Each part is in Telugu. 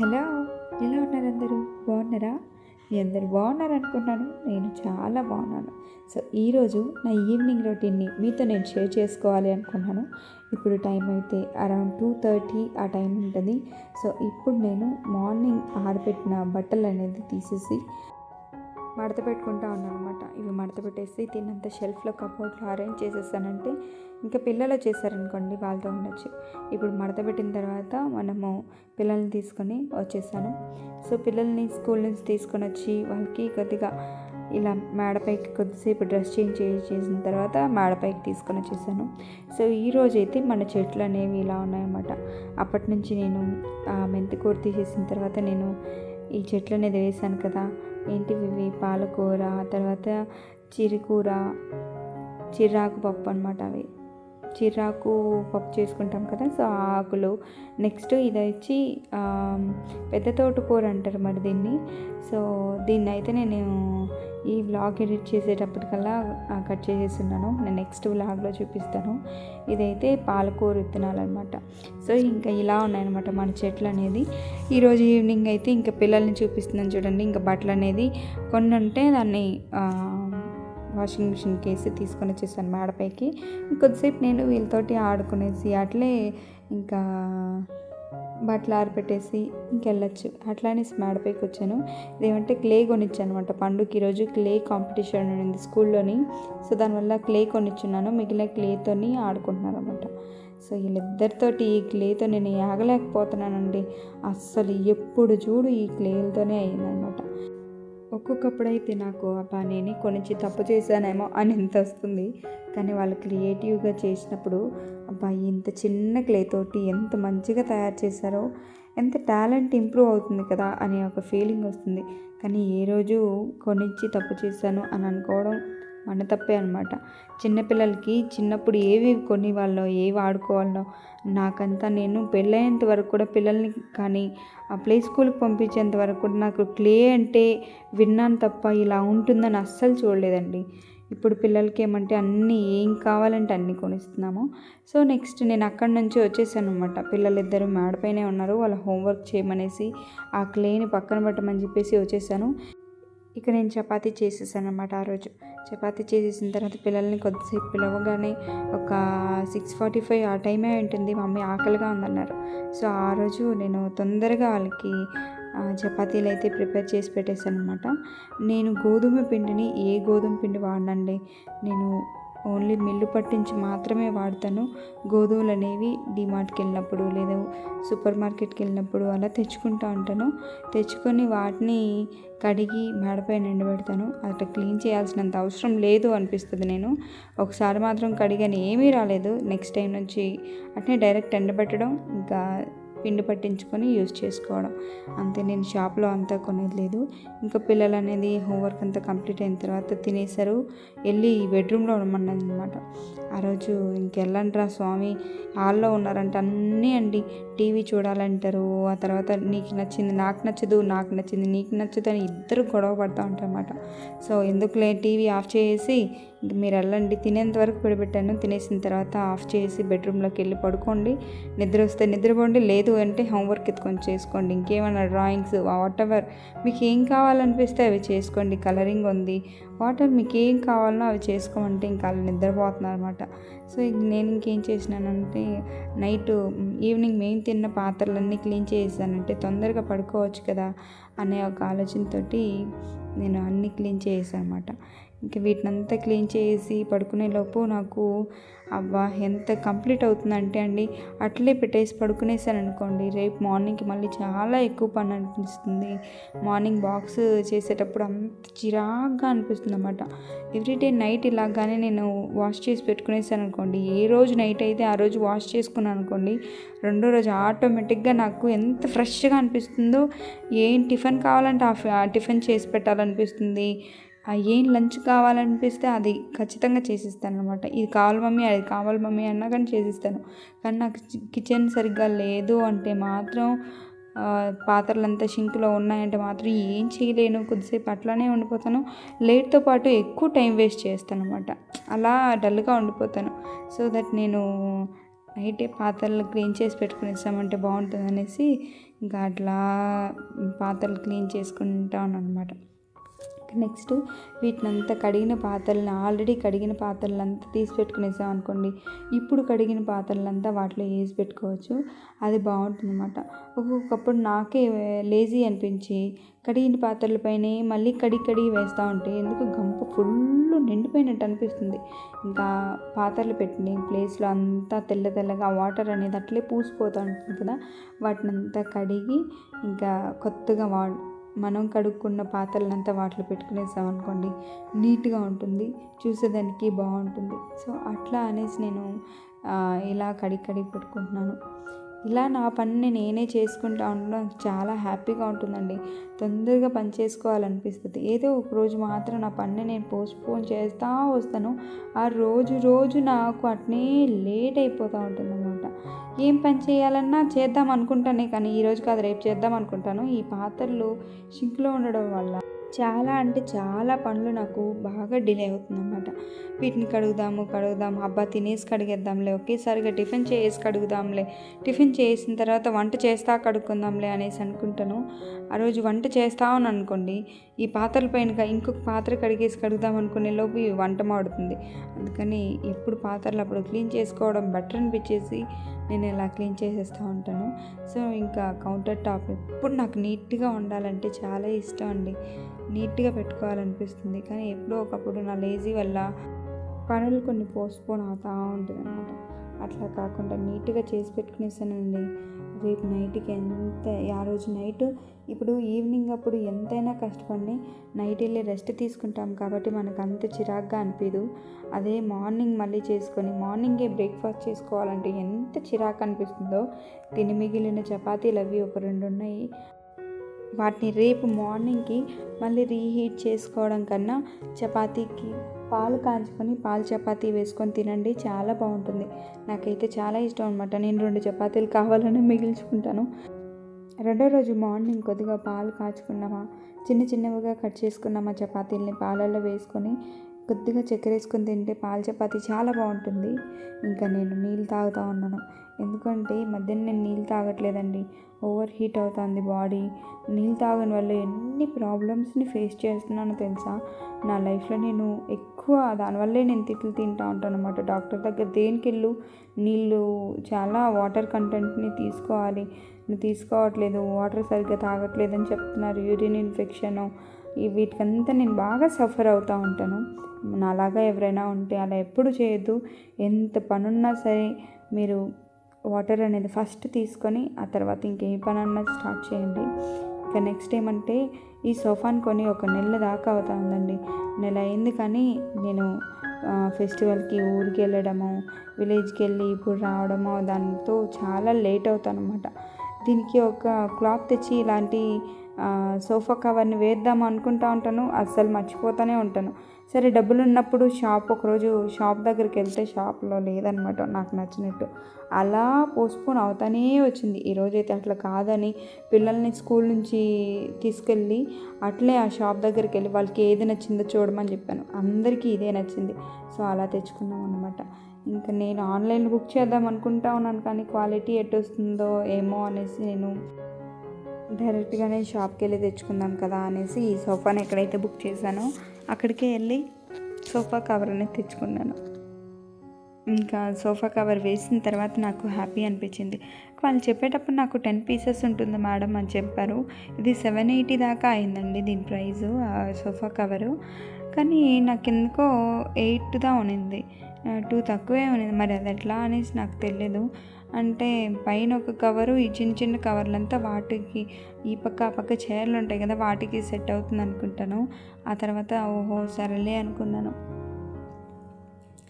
హలో ఎలా ఉన్నారు అందరూ? బాగున్నారా? మీ అందరు బాగున్నారు అనుకున్నాను నేను చాలా బాగున్నాను. సో ఈరోజు నా ఈవినింగ్ రొటీన్ని మీతో నేను షేర్ చేసుకోవాలి అనుకున్నాను ఇప్పుడు టైం అయితే అరౌండ్ టూ థర్టీ ఆ టైం ఉంటుంది. సో ఇప్పుడు నేను మార్నింగ్ ఆరబెట్టిన బట్టలు అనేది తీసేసి మడత పెట్టుకుంటా ఉన్నాను అనమాట ఇవి మడత పెట్టేసి తిన్నంత షెల్ఫ్లో కబోర్డ్లో అరేంజ్ చేసేసానంటే ఇంకా పిల్లలు చేశారనుకోండి వాళ్ళతో ఉండొచ్చు. ఇప్పుడు మడత పెట్టిన తర్వాత మనము పిల్లల్ని తీసుకొని వచ్చేసాను. సో పిల్లల్ని స్కూల్ నుంచి తీసుకొని వచ్చి వాళ్ళకి కొద్దిగా ఇలా మేడపైకి కొద్దిసేపు డ్రెస్ చేంజ్ చేసిన తర్వాత మేడపైకి తీసుకొని వచ్చేసాను. సో ఈరోజు అయితే మన చెట్లు అనేవి ఇలా ఉన్నాయన్నమాట. అప్పటి నుంచి నేను మెంతికూర తీసేసిన తర్వాత నేను ఈ చెట్లు అనేది వేసాను కదా ఏంటివి ఇవి పాలకూర తర్వాత చిరుకూర చిర్రాకు పప్పు అనమాట అవి. చిరాకు పప్పు చేసుకుంటాం కదా సో ఆ ఆకులు. నెక్స్ట్ ఇది వచ్చి పెద్ద తోటకూర అంటారు మరి దీన్ని. సో దీన్ని అయితే నేను ఈ వ్లాగ్ ఎడిట్ చేసేటప్పటికల్లా కట్ చేసేస్తున్నాను. నేను నెక్స్ట్ వ్లాగ్లో చూపిస్తాను. ఇదైతే పాలకూర విత్తనాలు అనమాట సో ఇంకా ఇలా ఉన్నాయన్నమాట మన చెట్లు అనేది. ఈరోజు ఈవినింగ్ అయితే ఇంకా పిల్లల్ని చూపిస్తున్నాను చూడండి. ఇంకా బట్టలు అనేది కొన్ని ఉంటే దాన్ని వాషింగ్ మిషన్కి వేసి తీసుకొని వచ్చేసాను మేడపైకి. కొద్దిసేపు నేను వీళ్ళతోటి ఆడుకునేసి అట్లే ఇంకా బట్టలు ఆరిపెట్టేసి ఇంకెళ్ళచ్చు. అట్లానే మేడపైకి వచ్చాను. ఇదేమంటే క్లే కొనిచ్చాను అనమాట పండుగకి ఈరోజు క్లే కాంపిటీషన్ ఉండింది స్కూల్లోని. సో దానివల్ల క్లే కొనిచ్చున్నాను. మిగిలిన క్లేతోని ఆడుకుంటున్నారు అనమాట సో వీళ్ళిద్దరితోటి ఈ క్లేతో నేను ఆగలేకపోతున్నానండి. అస్సలు ఎప్పుడు చూడు ఈ క్లేలతోనే అయ్యిందనమాట ఒక్కొక్కప్పుడైతే నాకు అబ్బా నేను కొనిచ్చి తప్పు చేశానేమో అని ఎంత వస్తుంది. కానీ వాళ్ళు క్రియేటివ్గా చేసినప్పుడు అబ్బా ఇంత చిన్న క్లే తోటి ఎంత మంచిగా తయారు చేశారో ఎంత టాలెంట్ ఇంప్రూవ్ అవుతుంది కదా అనే ఒక ఫీలింగ్ వస్తుంది. కానీ ఏ రోజు కొనిచ్చి తప్పు చేశాను అని అనుకోవడం మన తప్పే అనమాట చిన్నపిల్లలకి చిన్నప్పుడు ఏవి కొని వాళ్ళో ఏవి ఆడుకోవాలో నాకంతా నేను పెళ్ళయ్యేంత వరకు కూడా పిల్లల్ని కానీ ఆ ప్లే స్కూల్కి పంపించేంత వరకు కూడా నాకు క్లే అంటే విన్నాను తప్ప ఇలా ఉంటుందని అస్సలు చూడలేదండి. ఇప్పుడు పిల్లలకి ఏమంటే అన్నీ ఏం కావాలంటే అన్నీ కొనిస్తున్నాము. సో నెక్స్ట్ నేను అక్కడి నుంచి వచ్చేసాను అనమాట పిల్లలిద్దరూ మేడపైనే ఉన్నారు. వాళ్ళ హోంవర్క్ చేయమనేసి ఆ క్లేని పక్కన పెట్టమని చెప్పేసి వచ్చేసాను. ఇక నేను చపాతీ చేసేసాను అనమాట ఆ రోజు. చపాతీ చేసేసిన తర్వాత పిల్లల్ని కొద్దిసేపు పిలవగానే ఒక సిక్స్ ఫార్టీ ఫైవ్ ఆ టైమే ఉంటుంది. మమ్మీ ఆకలిగా ఉందన్నారు. సో ఆ రోజు నేను తొందరగా వాళ్ళకి చపాతీలు అయితే ప్రిపేర్ చేసి పెట్టేశాను అనమాట నేను గోధుమ పిండిని ఏ గోధుమ పిండి వాడినండి? నేను ఓన్లీ మిల్లు పట్టించి మాత్రమే వాడతాను. గోధుమలు అనేవి డిమార్ట్కి వెళ్ళినప్పుడు లేదా సూపర్ మార్కెట్కి వెళ్ళినప్పుడు అలా తెచ్చుకుంటూ ఉంటాను. తెచ్చుకొని వాటిని కడిగి మేడపైన ఎండబెడతాను. అట్లా క్లీన్ చేయాల్సినంత అవసరం లేదు అనిపిస్తుంది నేను. ఒకసారి మాత్రం కడిగాను ఏమీ రాలేదు. నెక్స్ట్ టైం నుంచి అట్నే డైరెక్ట్ ఎండబెట్టడం ఇంకా పిండి పట్టించుకొని యూజ్ చేసుకోవడం. అంతే నేను షాప్లో అంతా కొనేది లేదు. ఇంకా పిల్లలు అనేది హోంవర్క్ అంతా కంప్లీట్ అయిన తర్వాత తినేసారు వెళ్ళి బెడ్రూమ్లో ఉండమన్నది అనమాట ఆ రోజు ఇంకెళ్ళంట్రా స్వామి హాల్లో ఉన్నారంట అన్నీ అండి. టీవీ చూడాలంటారు ఆ తర్వాత నీకు నచ్చింది నాకు నచ్చదు నాకు నచ్చింది నీకు నచ్చదు అని ఇద్దరు గొడవ పడుతూ ఉంటారన్నమాట. సో ఎందుకులే టీవీ ఆఫ్ చేసి ఇంక మీరు వెళ్ళండి. తినేంత వరకు పెడబెట్టాను తినేసిన తర్వాత ఆఫ్ చేసి బెడ్రూమ్లోకి వెళ్ళి పడుకోండి. నిద్ర వస్తే నిద్రపోండి. లేదు అంటే హోంవర్క్ ఎత్తుకొని చేసుకోండి. ఇంకేమైనా డ్రాయింగ్స్ వాట్ ఎవర్ మీకు ఏం కావాలనిపిస్తే అవి చేసుకోండి. కలరింగ్ ఉంది. వాటర్ మీకు ఏం కావాలనో అవి చేసుకోమంటే ఇంకా వాళ్ళు నిద్రపోతున్నారు అనమాట సో నేను ఇంకేం చేసినానంటే నైట్ ఈవినింగ్ మేము తిన్న పాత్రలన్నీ క్లీన్ చేసానంటే తొందరగా పడుకోవచ్చు కదా అనే ఒక ఆలోచనతోటి నేను అన్నీ క్లీన్ చేసాను అనమాట ఇంక వీటినంతా క్లీన్ చేసి పడుకునే లోపు నాకు అబ్బా ఎంత కంప్లీట్ అవుతుందంటే అండి అట్లే పెట్టేసి పడుకునేసాను అనుకోండి రేపు మార్నింగ్కి మళ్ళీ చాలా ఎక్కువ పని అనిపిస్తుంది. మార్నింగ్ బాక్స్ చేసేటప్పుడు అంత చిరాగ్గా అనిపిస్తుంది అనమాట ఎవ్రీడే నైట్ ఇలాగానే నేను వాష్ చేసి పెట్టుకునేసాను అనుకోండి ఏ రోజు నైట్ అయితే ఆ రోజు వాష్ చేసుకున్నాను అనుకోండి రెండో రోజు ఆటోమేటిక్గా నాకు ఎంత ఫ్రెష్గా అనిపిస్తుందో ఏం టిఫిన్ కావాలంటే ఆ టిఫిన్ చేసి పెట్టాలనిపిస్తుంది ఏం లంచ్ కావాలనిపిస్తే అది ఖచ్చితంగా చేసిస్తాను అనమాట ఇది కావాలి మమ్మీ అది కావాలి మమ్మీ అన్నా కానీ చేసిస్తాను. కానీ నాకు కిచెన్ సరిగ్గా లేదు అంటే మాత్రం పాత్రలంతా షింక్లో ఉన్నాయంటే మాత్రం ఏం చేయలేను. కొద్దిసేపు అట్లానే ఉండిపోతాను. లేట్తో పాటు ఎక్కువ టైం వేస్ట్ చేస్తాను అనమాట అలా డల్గా ఉండిపోతాను. సో దట్ నేను నైటే పాత్రలు క్లీన్ చేసి పెట్టుకునేసామంటే బాగుంటుంది అనేసి ఇంకా అట్లా పాత్రలు క్లీన్ చేసుకుంటాను అనమాట నెక్స్ట్ వీటినంతా కడిగిన పాత్రలను ఆల్రెడీ కడిగిన పాత్రలంతా తీసి పెట్టుకునేసాం అనుకోండి. ఇప్పుడు కడిగిన పాత్రలంతా వాటిలో వేసి పెట్టుకోవచ్చు. అది బాగుంటుంది అనమాట ఒక్కొక్కప్పుడు నాకే లేజీ అనిపించి కడిగిన పాత్రలపైనే మళ్ళీ కడిగి కడిగి వేస్తూ ఉంటే ఎందుకు గంప ఫుల్ నిండిపోయినట్టు అనిపిస్తుంది. ఇంకా పాత్రలు పెట్టిన ప్లేస్లో అంతా తెల్ల తెల్లగా వాటర్ అనేది అట్లే పూసిపోతూ ఉంటుంది కదా. వాటిని అంతా కడిగి ఇంకా కొత్తగా వా మనం కడుక్కున్న పాత్రలంతా వాటిలో పెట్టుకునేసాం అనుకోండి నీట్గా ఉంటుంది చూసేదానికి బాగుంటుంది. సో అట్లా అనేసి నేను ఇలా కడిగి కడిగి పెట్టుకుంటున్నాను. ఇలా నా పనిని నేనే చేసుకుంటా ఉండడం చాలా హ్యాపీగా ఉంటుందండి. తొందరగా పని చేసుకోవాలనిపిస్తుంది. ఏదో ఒక రోజు మాత్రం నా పనిని నేను పోస్ట్పోన్ చేస్తూ వస్తాను. ఆ రోజు రోజు నాకు అట్నే లేట్ అయిపోతూ ఉంటుంది అనమాట ఏం పని చేయాలన్నా చేద్దాం అనుకుంటానే కానీ ఈరోజు కాదు రేపు చేద్దాం అనుకుంటాను. ఈ పాత్రలు షింక్లో ఉండడం వల్ల. చాలా అంటే చాలా పనులు నాకు బాగా డిలే అవుతుందన్నమాట. వీటిని కడుగుదాము కడుగుదాము. అబ్బా తినేసి కడిగేద్దాంలే. ఒకేసారిగా టిఫిన్ చేసి కడుగుదాంలే. టిఫిన్ చేసిన తర్వాత వంట చేస్తా కడుక్కుందాంలే అనేసి అనుకుంటాను. ఆ రోజు వంట చేస్తామని అనుకోండి ఈ పాత్రల పైన ఇంకొక పాత్ర కడిగేసి కడుగుదాం అనుకునే లోపు వంట మాడుతుంది. అందుకని ఎప్పుడు పాత్రలు అప్పుడు క్లీన్ చేసుకోవడం బెటర్ అనిపించేసి నేను ఇలా క్లీన్ చేసేస్తూ ఉంటాను. సో ఇంకా కౌంటర్ టాప్ ఎప్పుడు నాకు నీట్గా ఉండాలంటే చాలా ఇష్టం అండి. నీట్గా పెట్టుకోవాలనిపిస్తుంది. కానీ ఎప్పుడో ఒకప్పుడు నా లేజీ వల్ల పనులు కొన్ని పోస్ట్పోన్ అవుతూ ఉంటుంది అనమాట అట్లా కాకుండా నీట్గా చేసి పెట్టుకునేసానండి. రేపు నైట్కి ఎంత ఆ రోజు నైట్ ఇప్పుడు ఈవినింగ్ అప్పుడు ఎంతైనా కష్టపడి నైట్ వెళ్ళి రెస్ట్ తీసుకుంటాం కాబట్టి మనకు అంత చిరాగ్గా అనిపించదు అదే మార్నింగ్ మళ్ళీ చేసుకొని మార్నింగే బ్రేక్ఫాస్ట్ చేసుకోవాలంటే ఎంత చిరాకు అనిపిస్తుందో. తిని మిగిలిన చపాతీలు అవి ఒక రెండు ఉన్నాయి. వాటిని రేపు మార్నింగ్కి మళ్ళీ రీహీట్ చేసుకోవడం కన్నా చపాతీకి పాలు కాంచుకొని పాలు చపాతీ వేసుకొని తినండి. చాలా బాగుంటుంది. నాకైతే చాలా ఇష్టం అనమాట నేను రెండు చపాతీలు కావాలని మిగిల్చుకుంటాను. రెండో రోజు మార్నింగ్ కొద్దిగా పాలు కాచుకున్నామా చిన్న చిన్నవిగా కట్ చేసుకున్నామా చపాతీలని పాలల్లో వేసుకొని కొద్దిగా చక్కెర వేసుకొని తింటే పాల చపాతి చాలా బాగుంటుంది. ఇంకా నేను నీళ్ళు తాగుతూ ఉన్నాను. ఎందుకంటే ఈ మధ్యన నేను నీళ్ళు తాగట్లేదండి. ఓవర్ హీట్ అవుతుంది బాడీ. నీళ్ళు తాగని వల్ల ఎన్ని ప్రాబ్లమ్స్ని ఫేస్ చేస్తున్నానో తెలుసా? నా లైఫ్లో నేను ఎక్కువ దానివల్లే నేను తిట్లు తింటూ ఉంటాను అనమాట డాక్టర్ దగ్గర దేనికి వెళ్ళు నీళ్ళు చాలా వాటర్ కంటెంట్ని తీసుకోవాలి. నువ్వు తీసుకోవట్లేదు వాటర్ సరిగ్గా తాగట్లేదు అని చెప్తున్నారు యూరిన్ ఇన్ఫెక్షన్. వీటికంతా నేను బాగా సఫర్ అవుతూ ఉంటాను. నాలాగా ఎవరైనా ఉంటే అలా ఎప్పుడు చేయొద్దు. ఎంత పనున్నా సరే మీరు వాటర్ అనేది ఫస్ట్ తీసుకొని ఆ తర్వాత ఇంకే పని అన్నది స్టార్ట్ చేయండి. ఇక నెక్స్ట్ ఏమంటే ఈ సోఫాను కొని ఒక నెల దాకా అవుతా ఉందండి. నెల అయింది కానీ నేను ఫెస్టివల్కి ఊరికి వెళ్ళడము విలేజ్కి వెళ్ళి ఇప్పుడు రావడము దాంతో చాలా లేట్ అవుతాను అనమాట దీనికి ఒక క్లాత్ తెచ్చి ఇలాంటి సోఫా కవర్ని వేద్దాం అనుకుంటా ఉంటాను అస్సలు మర్చిపోతూనే ఉంటాను. సరే డబ్బులు ఉన్నప్పుడు షాప్ ఒకరోజు షాప్ దగ్గరికి వెళ్తే షాప్లో లేదనమాట నాకు నచ్చినట్టు. అలా పోస్ట్పోన్ అవుతానే వచ్చింది. ఈరోజైతే అట్లా కాదని పిల్లల్ని స్కూల్ నుంచి తీసుకెళ్ళి అట్లే ఆ షాప్ దగ్గరికి వెళ్ళి వాళ్ళకి ఏది నచ్చిందో చూడమని చెప్పాను. అందరికీ ఇదే నచ్చింది. సో అలా తెచ్చుకున్నాం అనమాట ఇంకా నేను ఆన్లైన్లో బుక్ చేద్దాం అనుకుంటా ఉన్నాను కానీ క్వాలిటీ ఎటు వస్తుందో ఏమో అనేసి నేను డైరెక్ట్గానే షాప్కి వెళ్ళి తెచ్చుకుందాం కదా అనేసి ఈ సోఫాని ఎక్కడైతే బుక్ చేశానో అక్కడికే వెళ్ళి సోఫా కవర్ అనేది తెచ్చుకున్నాను. ఇంకా సోఫా కవర్ వేసిన తర్వాత నాకు హ్యాపీ అనిపించింది. వాళ్ళు చెప్పేటప్పుడు నాకు టెన్ పీసెస్ ఉంటుంది మేడం అని చెప్పారు. ఇది సెవెన్ ఎయిటీ దాకా అయిందండి దీని ప్రైజు సోఫా కవరు. కానీ నాకు ఎందుకో ఎయిట్ దా ఉనింది టూ తక్కువే ఉన్నది. మరి అది ఎట్లా అనేసి నాకు తెలియదు అంటే పైన ఒక కవరు ఈ చిన్న చిన్న కవర్లంతా వాటికి ఈ పక్క ఆ పక్క చైర్లు ఉంటాయి కదా వాటికి సెట్ అవుతుంది అనుకుంటాను. ఆ తర్వాత ఓహో సరేలే అనుకున్నాను.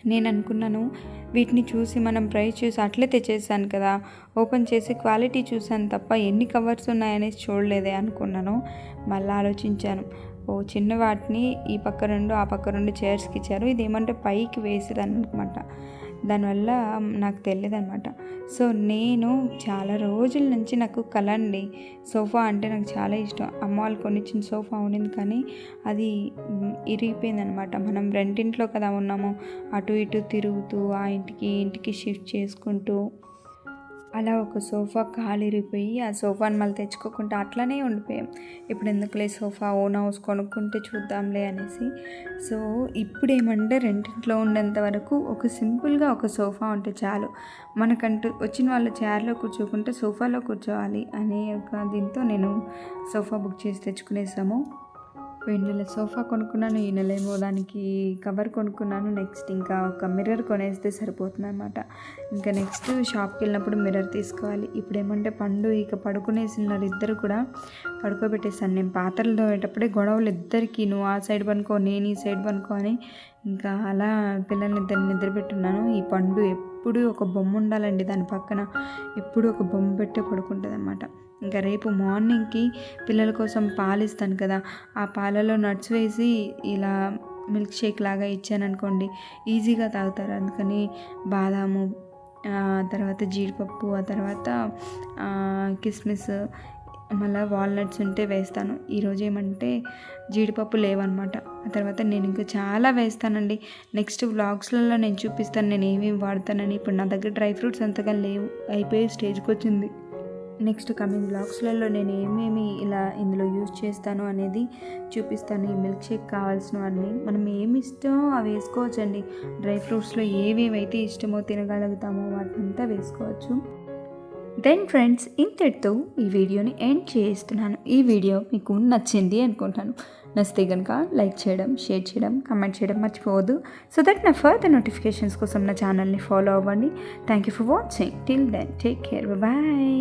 నేను అనుకున్నాను వీటిని చూసి మనం ప్రైస్ చూసి అట్లే తెచ్చేసాను కదా. ఓపెన్ చేసి క్వాలిటీ చూసాను తప్ప ఎన్ని కవర్స్ ఉన్నాయనేసి చూడలేదే అనుకున్నాను. మళ్ళీ ఆలోచించాను. ఓ చిన్న వాటిని ఈ పక్క రెండు ఆ పక్క రెండు చైర్స్కి ఇచ్చారు. ఇది ఏమంటే పైకి వేసేదాన్ని అనమాట దానివల్ల నాకు తెలియదు అనమాట సో నేను చాలా రోజుల నుంచి నాకు కలండి. అండి సోఫా అంటే నాకు చాలా ఇష్టం. అమ్మ వాళ్ళు కొనిచ్చిన సోఫా ఉండింది కానీ అది ఇరిగిపోయింది అనమాట మనం రెంటింట్లో కదా ఉన్నాము. అటు ఇటు తిరుగుతూ ఆ ఇంటికి ఇంటికి షిఫ్ట్ చేసుకుంటూ అలా ఒక సోఫా కాలిరిపోయి ఆ సోఫాని మళ్ళీ తెచ్చుకోకుండా అట్లనే ఉండిపోయాం. ఇప్పుడు ఎందుకులే సోఫా ఓన్ హౌస్ కొనుక్కుంటే చూద్దాంలే అనేసి. సో ఇప్పుడు ఏమంటే రెంటింట్లో ఉండేంత వరకు ఒక సింపుల్గా ఒక సోఫా ఉంటే చాలు. మనకంటూ వచ్చిన వాళ్ళ చైర్లో కూర్చోకుంటే సోఫాలో కూర్చోవాలి అనే ఒక దీంతో నేను సోఫా బుక్ చేసి తెచ్చుకునేసాము. పోయిన నెల సోఫా కొనుక్కున్నాను ఈ నెల ఏమో దానికి కవర్ కొనుక్కున్నాను నెక్స్ట్ ఇంకా ఒక మిర్రర్ కొనేస్తే సరిపోతుంది అనమాట ఇంకా నెక్స్ట్ షాప్కి వెళ్ళినప్పుడు మిర్రర్ తీసుకోవాలి. ఇప్పుడు ఏమంటే పండు ఇక పడుకునేసినారు ఇద్దరు కూడా పడుకోబెట్టేసాను నేను పాత్రలు తోయేటప్పుడే గొడవలు ఇద్దరికి నువ్వు ఆ సైడ్ పనుకో నేను ఈ సైడ్ పనుకో అని ఇంకా అలా పిల్లల్ని ఇద్దరిని నిద్రపెట్టున్నాను. ఈ పండు ఎప్పుడు ఒక బొమ్మ ఉండాలండి. దాని పక్కన ఎప్పుడు ఒక బొమ్మ పెట్టే పడుకుంటుంది అనమాట ఇంకా రేపు మార్నింగ్కి పిల్లల కోసం పాలు ఇస్తాను కదా. ఆ పాలలో నట్స్ వేసి ఇలా మిల్క్ షేక్ లాగా ఇచ్చాను అనుకోండి ఈజీగా తాగుతారు. అందుకని బాదాము తర్వాత జీడిపప్పు ఆ తర్వాత కిస్మిస్ మళ్ళీ వాల్నట్స్ ఉంటే వేస్తాను. ఈరోజు ఏమంటే జీడిపప్పు లేవన్నమాట. ఆ తర్వాత నేను ఇంకా చాలా వేస్తానండి. నెక్స్ట్ వ్లాగ్స్లలో నేను చూపిస్తాను. నేను ఏమేమి వాడతానని. ఇప్పుడు నా దగ్గర డ్రై ఫ్రూట్స్ అంతగా లేవు. అయిపోయే స్టేజ్కి వచ్చింది. నెక్స్ట్ కమింగ్ బ్లాగ్స్లలో నేను ఏమేమి ఇలా ఇందులో యూజ్ చేస్తాను అనేది చూపిస్తాను. ఈ మిల్క్ షేక్ కావాల్సినవన్నీ. మనం ఏమి ఇష్టమో అవి వేసుకోవచ్చండి. డ్రై ఫ్రూట్స్లో ఏవేవైతే ఇష్టమో తినగలుగుతామో వాటినంతా వేసుకోవచ్చు. దెన్ ఫ్రెండ్స్ ఇంతటితో ఈ వీడియోని ఎండ్ చేస్తున్నాను. ఈ వీడియో మీకు నచ్చింది అనుకుంటాను నచ్చితే కనుక లైక్ చేయడం షేర్ చేయడం కమెంట్ చేయడం మర్చిపోవద్దు. సో దట్ నా ఫర్దర్ నోటిఫికేషన్స్ కోసం నా ఛానల్ని ఫాలో అవ్వండి. Thank you for watching till then take care bye